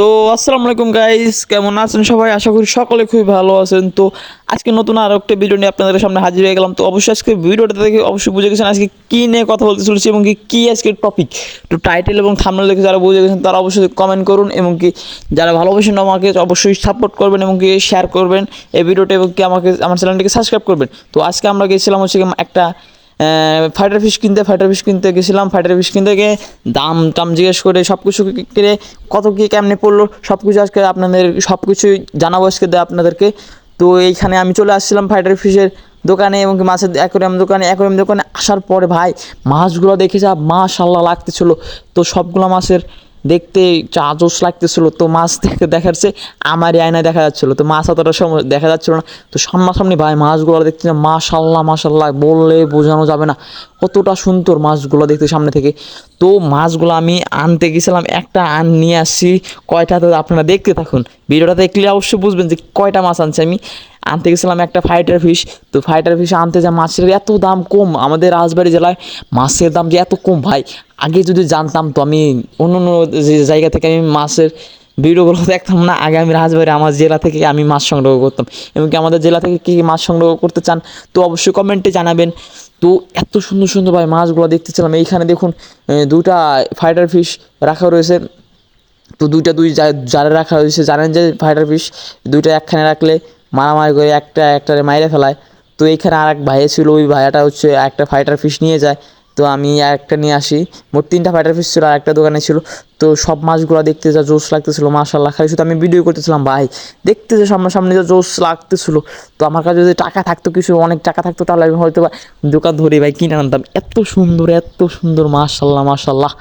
তো আসসালামু আলাইকুম গাইস কেমন আছেন সবাই? আশা করি সকলে খুবই ভালো আছেন। তো আজকে নতুন আরও একটা ভিডিও নিয়ে আপনাদের সামনে হাজির হয়ে গেলাম। তো অবশ্যই আজকে ভিডিওটা দেখে অবশ্যই বুঝে গেছেন আজকে কী নিয়ে কথা বলতে চলেছি এবং কি, কী আজকের টপিক তো টাইটেল এবং থামনেল দেখে যারা বুঝে গেছেন, তারা অবশ্যই কমেন্ট করুন এবং কি যারা ভালোবাসেন আমাকে, অবশ্যই সাপোর্ট করবেন এবং কি শেয়ার করবেন এই ভিডিওটা এবং কি আমাকে, আমার চ্যানেলটিকে সাবস্ক্রাইব করবেন। তো আজকে আমরা গেছিলাম হচ্ছে একটা ফাইটার ফিশ কিনতে ফাইটার ফিশ কিনতে গেছিলাম ফাইটার ফিশ কিনতে গিয়ে দাম টাম জিজ্ঞেস করে সব কিছু কিনে কত কী কেমনে পড়ল সব কিছু আজকে আপনাদের সব কিছুই জানাব আজকে দেয় আপনাদেরকে। তো এইখানে আমি চলে আসছিলাম ফাইটার ফিশের দোকানে এবং মাছের অ্যাকোরিয়াম দোকানে অ্যাকোরিয়াম দোকানে আসার পরে ভাই, মাছগুলো দেখে যা মাছ আল্লাহ লাগতেছিল। তো সবগুলো মাছের দেখতে চাজস লাগতেছিল, তো মাছ দেখে দেখাচ্ছে আমারই আয়নায় দেখা যাচ্ছিল। তো মাছ অতটা সময় দেখা যাচ্ছিল না। তো সামনাসামনি ভাই, মাছগুলো দেখতে মাশাল্লাহ মাশাল্লাহ, বললে বোঝানো যাবে না। কতটা সুন্দর মাছগুলো দেখতে সামনে থেকে। তো মাছগুলো আমি আনতে গেছিলাম, একটা আন নিয়ে আসছি কয়টা তো আপনারা দেখতে থাকুন। ভিডিওটা দেখলে অবশ্যই বুঝবেন যে কয়টা মাছ আনছি আমি। আনতে গেছিলাম একটা ফাইটার ফিশ তো ফাইটার ফিশ আনতে যা মাছের এত দাম কম, আমাদের রাজবাড়ি জেলায় মাছের দাম যে এত কম ভাই। আগে যদি জানতাম তো আমি অন্য অন্য জায়গা থেকে আমি মাছের ভিডিওগুলো দেখতাম না, আগে আমি রাজবাড়ি আমার জেলা থেকে আমি মাছ সংগ্রহ করতাম। এমনকি আমাদের জেলা থেকে কী কী মাছ সংগ্রহ করতে চান, তো অবশ্যই কমেন্টে জানাবেন। তো এত সুন্দর সুন্দর ভাই মাছগুলো দেখতেছিলাম, এইখানে দেখুন দুটা ফাইটার ফিশ রাখা রয়েছে। তো দুইটা দুই জারে রাখা হয়েছে জানেন যে ফাইটার ফিশ দুইটা একখানে রাখলে মারামারি করে একটা, একটারে মাইরে ফেলায়। তো এইখানে আর এক ভাইয়া ছিল, ওই ভাইয়াটা হচ্ছে একটা ফাইটার ফিশ নিয়ে যায়। তো আমি একটা নিয়ে আসি। মোট তিনটা ফাইটার ফিশ ছিল আর একটা দোকানে ছিল। তো সব মাছগুলো দেখতে যা জোশ লাগতেছিল মাশাল্লাহ খালি শুধু আমি ভিডিও করতেছিলাম, ভাই দেখতে যে সামনাসামনি যা জোশ লাগতেছিল। তো আমার কাছে যদি টাকা থাকতো, কিছু অনেক টাকা থাকতো, তাহলে আমি হয়তো বা দোকান ধরে ভাই কিনে আনতাম। এত সুন্দর এত সুন্দর মাশাল্লাহ মাশাল্লাহ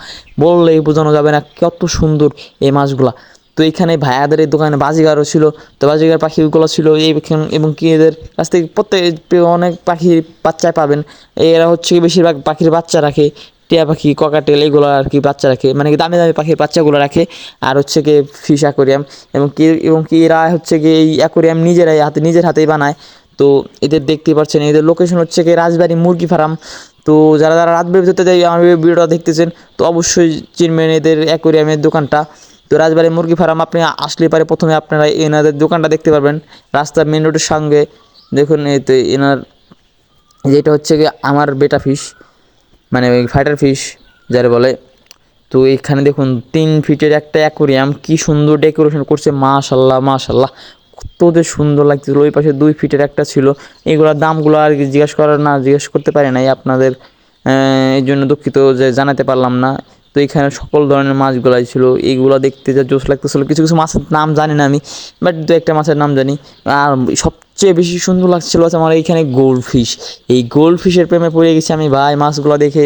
বললেই বোঝানো যাবে না, কত সুন্দর এই মাছগুলা। তো এখানে ভাইয়াদের এই দোকানে বাজিগারও ছিল, তো বাজিগার পাখিগুলো ছিল, এই এবং কি এদের কাছ থেকে প্রত্যেক অনেক পাখির বাচ্চা পাবেন। এরা হচ্ছে বেশিরভাগ পাখির বাচ্চা রাখে, টিয়া পাখি, ককাটেল, এগুলো আর কি বাচ্চা রাখে। মানে কি দামি দামি পাখির বাচ্চাগুলো রাখে, আর হচ্ছে কি ফিশ অ্যাকোরিয়াম। এবং কি এবং কি এরা হচ্ছে কি এই অ্যাকোরিয়াম নিজেরাই হাতে নিজের হাতেই বানায়। তো এদের দেখতে পাচ্ছেন, এদের লোকেশন হচ্ছে কি রাজবাড়ি মুরগি ফার্ম। তো যারা যারা রাজবাড়ির ভিতরতে যাই আমার ভিডিওটা দেখতেছেন, তো অবশ্যই চিনবেন এদের অ্যাকোরিয়ামের দোকানটা। তো রাজবাড়ি মুরগি ফার্ম আপনি আসলে পারে প্রথমে আপনারা এনাদের দোকানটা দেখতে পারবেন। রাস্তার মেন রোডের সঙ্গে দেখুন এই তো এনার যেটা হচ্ছে কি আমার বেটা ফিশ মানে ওই ফাইটার ফিশ যারা বলে। তো এখানে দেখুন তিন ফিটের একটা অ্যাকোরিয়াম কি সুন্দর ডেকোরেশন করছে, মাশাল্লাহ মাশাল্লাহ। কত যে সুন্দর লাগছিল ওই পাশে দুই ফিটের একটা ছিল। এগুলোর দামগুলো আর জিজ্ঞেস করার না, জিজ্ঞেস করতে পারি নাই আপনাদের এই জন্য দুঃখিত যে জানাতে পারলাম না। তো এখানে সকল ধরনের মাছগুলাই ছিল এইগুলো দেখতে যা জোশ লাগতেছিল। কিছু কিছু মাছের নাম জানি না আমি বাট দু একটা মাছের নাম জানি। আর সবচেয়ে বেশি সুন্দর লাগছিল আমার এইখানে গোল্ড ফিশ এই গোল্ড ফিশের প্রেমে পড়ে গেছি আমি ভাই, মাছগুলো দেখে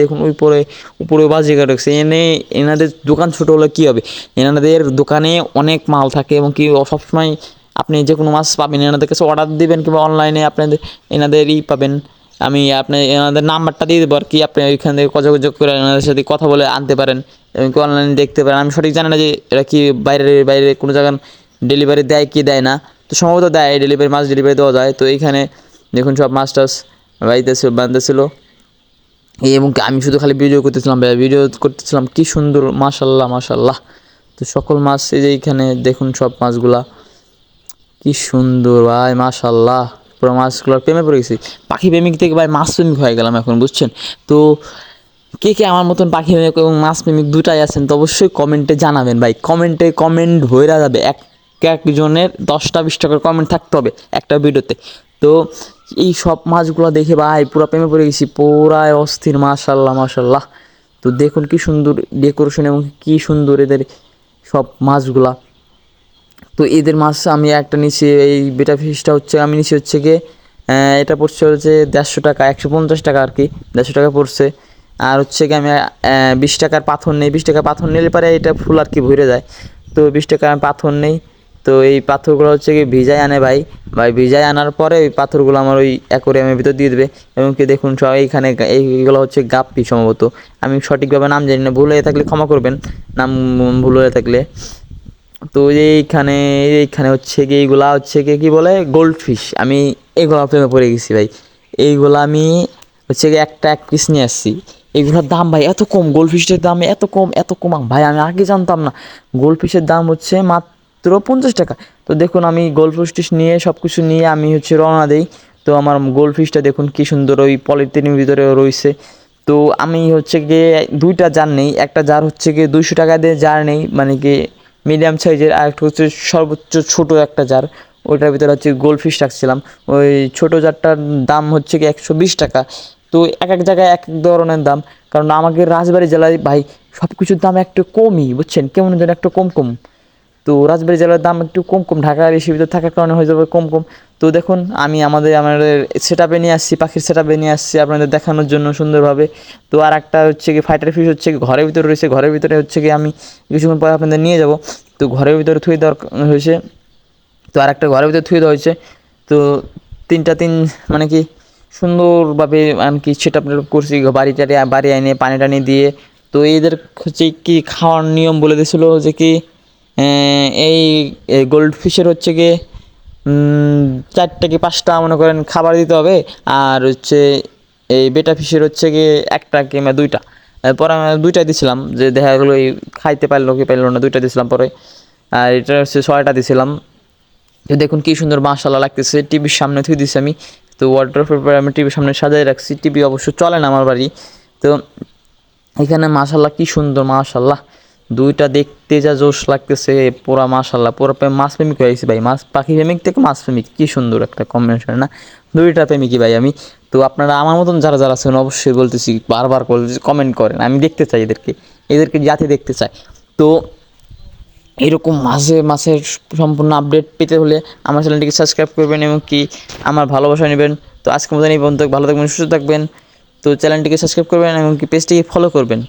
দেখুন ওই পরে উপরে বাজে রাখছে এনে, এনাদের দোকান ছোটো হলে কী হবে? এনাদের দোকানে অনেক মাল থাকে এবং কি সবসময় আপনি যে কোনো মাছ পাবেন, এনাদের কাছে অর্ডার দিবেন কিংবা অনলাইনে আপনাদের, এনাদেরই পাবেন। আমি আপনি এনাদের নাম্বারটা দিয়ে দেবো আর কি। আপনি ওইখান থেকে যোগাযোগ করে এনাদের সাথে কথা বলে আনতে পারেন এবং কি অনলাইনে দেখতে পারেন। আমি সঠিক জানি না যে এরা কি বাইরে বাইরে কোনো জায়গায় ডেলিভারি দেয় কি দেয় না। তো সম্ভবত দেয় ডেলিভারি মাছ ডেলিভারি দেওয়া যায়। তো এইখানে দেখুন সব মাছ টাছ বাড়িতে ছিল বাঁধতেছিল এবং আমি শুধু খালি ভিডিও করতেছিলাম ভাই ভিডিও করতেছিলাম কি সুন্দর মাশাল্লাহ মাশাল্লাহ তো সকল মাছ এই যে এইখানে দেখুন সব মাছগুলা। কি সুন্দর ভাই মাশাল্লাহ পুরো মাছগুলোর প্রেমে পড়ে গেছি। পাখি প্রেমিক থেকে ভাই মাছ প্রেমিক হয়ে গেলাম এখন, বুঝছেন? তো কে কে আমার মতন পাখি প্রেমিক এবং মাছ প্রেমিক দুটাই আছেন তো অবশ্যই কমেন্টে জানাবেন ভাই। কমেন্টে কমেন্ট ভইরা যাবে। এক একজনের দশটা বিশ টাকার কমেন্ট থাকতে হবে একটা ভিডিওতে। তো এই সব মাছগুলো দেখে ভাই পুরো প্রেমে পড়ে গেছি, পুরাই অস্থির, মাশাল্লাহ মাশাল্লাহ। তো দেখুন কি সুন্দর ডেকোরেশন এবং কি সুন্দর এদের সব মাছগুলা। তো এদের মাছ আমি একটা নিচ্ছি এই বেটা ফিশটা হচ্ছে, আমি নিচ্ছি হচ্ছে গিয়ে এটা পড়ছে হচ্ছে দেড়শো টাকা, একশো পঞ্চাশ টাকা আর কি, দেড়শো টাকা পড়ছে। আর হচ্ছে কি আমি বিশ টাকার পাথর নেই, বিশ টাকার পাথর নিলে পারে এটা ফুল আর কি ভরে যায়। তো বিশ টাকা আমি পাথর নেই, তো এই পাথরগুলো হচ্ছে কি ভিজায় আনে ভাই। ভাই ভিজায় আনার পরে ওই পাথরগুলো আমার ওই অ্যাকোরিয়ামের ভিতর দিয়ে দেবে। এবং কি দেখুন, সব এইখানে এইগুলো হচ্ছে গাপ্পি সম্ভবত। আমি সঠিকভাবে নাম জানি না, ভুল হয়ে থাকলে ক্ষমা করবেন। নাম ভুল হয়ে থাকলে। তো এইখানে এইখানে হচ্ছে কি এইগুলা হচ্ছে কি কি বলে? গোল্ড ফিশ আমি এইগুলা প্রেমে পড়ে গেছি ভাই। এইগুলা আমি হচ্ছে কি একটা এক পিস নিয়ে আসছি। এগুলোর দাম ভাই এত কম গোল্ড ফিশের দাম এত কম এত কম। ভাই আমি আগে জানতাম না। গোল্ড ফিশের দাম হচ্ছে মাত্র পঞ্চাশ টাকা। তো দেখুন আমি গোল্ড ফিশ নিয়ে সব কিছু নিয়ে আমি হচ্ছে রওনা দিই। তো আমার গোল্ড ফিশটা দেখুন কী সুন্দর ওই পলিথিনের ভিতরে রয়েছে। তো আমি হচ্ছে গিয়ে দুইটা জার নেই। একটা জার হচ্ছে গিয়ে দুইশো টাকা দিয়ে জার নেই। মানে কি মিডিয়াম সাইজের আর একটা হচ্ছে সর্বোচ্চ ছোট একটা জার। ওইটার ভিতরে হচ্ছে গোল্ড ফিশ রাখছিলাম। ওই ছোটো জারটার দাম হচ্ছে কি একশো বিশ টাকা। তো এক এক জায়গায় এক এক ধরনের দাম। কারণ আমাকে রাজবাড়ি জেলায় ভাই সব কিছুর দাম একটু কমই, বুঝছেন? কেমন যেন একটু কম কম। তো রাজবাড়ি জেলার দাম একটু কম কম ঢাকার এসে ভিতরে থাকার কারণে হয়ে যাবে কম কম। তো দেখুন, আমি আমাদের আমাদের সেট আপে নিয়ে আসছি, পাখির সেট আপে নিয়ে আসছি আপনাদের দেখানোর জন্য সুন্দরভাবে। তো আর একটা হচ্ছে কি ফাইটার ফিশ হচ্ছে কি, ঘরের ভিতরে রয়েছে, ঘরের ভিতরে হচ্ছে কি আমি কিছুক্ষণ পরে আপনাদের নিয়ে যাব। তো ঘরের ভিতরে থুয়ে দেওয়ার হয়েছে। তো আর একটা ঘরের ভিতরে থুয়ে দেওয়া হয়েছে। তো তিনটা তিন মানে কি সুন্দরভাবে আমি কি সেটা করছি বাড়িটারে বাড়ি এনে পানি টানি দিয়ে। তো এদের হচ্ছে কি খাওয়ার নিয়ম বলে দিয়েছিল যে কি এই গোল্ড ফিশের হচ্ছে গিয়ে চারটে কি পাঁচটা মনে করেন খাবার দিতে হবে, আর হচ্ছে এই বেটা ফিশের হচ্ছে গিয়ে একটা কিংবা দুইটা। পরে আমি দুইটা দিছিলাম, যে দেখা গেলো এই খাইতে পারল কি পারল না, দুইটা দিছিলাম পরে। আর এটা হচ্ছে ছয়টা দিছিলাম। দেখুন কি সুন্দর মাশাল্লাহ লাগতেছে টিভির সামনে থুই দিছি আমি। তো ওয়ার্ড্রপের পরে আমি টিভির সামনে সাজাই রাখছি টিভি অবশ্য চলে না আমার বাড়ি। তো এখানে মাশাল্লাহ কি সুন্দর মাশাল্লাহ দুইটা দেখতে যা জোশ লাগতেছে, পুরা মাশাল্লাহ পুরো মাছ প্রেমিক হয়ে গেছি ভাই। মাছ, পাখি প্রেমিক থেকে মাছ প্রেমিক, কি সুন্দর একটা কম্বিনেশন না? দুইটা প্রেমিকই ভাই আমি। তো আপনারা আমার মতন যারা যারা আছেন, অবশ্যই বলতেছি, বারবার বলতেছি কমেন্ট করেন, আমি দেখতে চাই এদেরকে এদেরকে জাতি দেখতে চাই। তো এরকম মাঝে মাসের সম্পূর্ণ আপডেট পেতে হলে আমার চ্যানেলটিকে সাবস্ক্রাইব করবেন এবং কি আমার ভালোবাসা নেবেন। তো আজকের মতন এই পর্যন্ত, ভালো থাকবেন, সুস্থ থাকবেন। তো চ্যানেলটিকে সাবস্ক্রাইব করবেন এবং কি পেজটিকে ফলো করবেন।